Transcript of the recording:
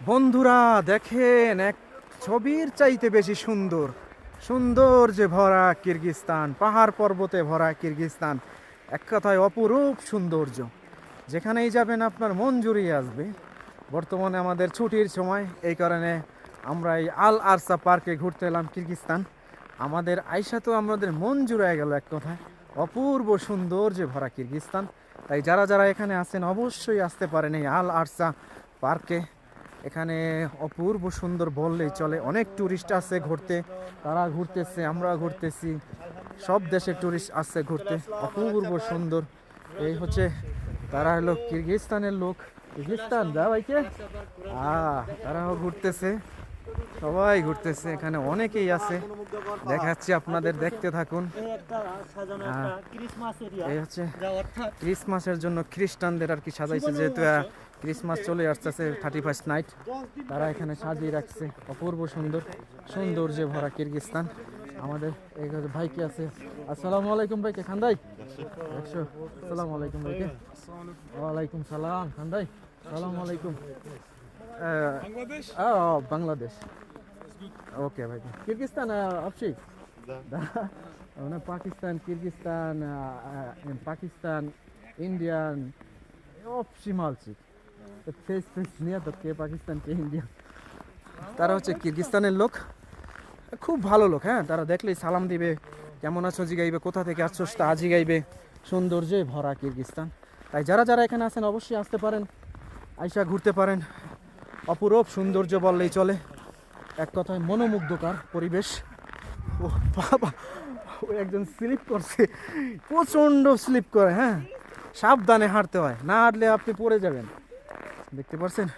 বন্ধুরা, দেখেন, এক ছবির চাইতে বেশি সুন্দর। সুন্দর যে ভরা কিরগিস্তান, পাহাড় পর্বতে ভরা কিরগিস্তান, এক কথায় অপরূপ সৌন্দর্য। যেখানেই যাবেন আপনার মন জুড়িয়ে আসবে। বর্তমানে আমাদের ছুটির সময়, এই কারণে আমরা এই আল আরসা পার্কে ঘুরতে এলাম কিরগিস্তান। আমাদের আইসা তো আমাদের মন জুড়ে গেল এক কথায়। অপূর্ব সুন্দর যে ভরা কিরগিস্তান। তাই যারা যারা এখানে আছেন, অবশ্যই আসতে পারেন এই আল আরসা পার্কে। এখানে অপূর্ব সুন্দর বললেই চলে। অনেক টুরিস্ট আছে ঘুরতে। তারা ঘুরতেছে আমরা ঘুরতেছি। সব দেশের টুরিস্ট আসছে ঘুরতে। অপূর্ব সুন্দর। এই হচ্ছে তারা হলো কিরগিস্তানের লোক। কিরগিস্তান যা ভাইকে। তারাও ঘুরতেছে। সবাই ঘুরতেছে এখানে অনেকেই আছে। দেখাচ্ছি আপনাদের দেখতে থাকুন। এই হ্যাঁ। এই হচ্ছে ক্রিসমাসের জন্য খ্রিস্টানদের আর কি সাজাইছে যেহেতু ক্রিসমাস চলে আসতেছে থার্টি ফার্স্ট নাইট তারা এখানে সাজিয়ে রাখছে। অপূর্ব সুন্দর সৌন্দর্যে ভরা কিরগিস্তান। আমাদের এই যে ভাই কি আছে? আসসালামু আলাইকুম ভাইকে খান্দাই একশো আসসালামু আলাইকুম ভাইকে। ওয়ালাইকুম সালাম খান্দাই সালামু আলাইকুম। বাংলাদেশ? বাংলাদেশ। ওকে ভাই। কিরগিস্তান অপশিক মানে পাকিস্তান কিরগিস্তান পাকিস্তান ইন্ডিয়ান অপশি মালছি ফেস ফেস নিয়ে তো কে পাকিস্তান, কে ইন্ডিয়া? তারা হচ্ছে কিরগিস্তানের লোক। খুব ভালো লোক হ্যাঁ? তারা দেখলেই সালাম দিবে, কেমন আছো জিগাইবে কোথা থেকে আসছো তা জিগাইবে সৌন্দর্যে ভরা কিরগিস্তান। তাই যারা যারা এখানে আছেন, অবশ্যই আসতে পারেন, আইসা ঘুরতে পারেন। অপরূপ সৌন্দর্য বললেই চলে। এক কথায় মনোমুগ্ধকর পরিবেশ। ও বাবা, ও একজন স্লিপ করছে। প্রচণ্ড স্লিপ করে হ্যাঁ? সাবধানে হাঁটতে হয়, না হাঁটলে আপনি পড়ে যাবেন। দেখতে পাচ্ছেন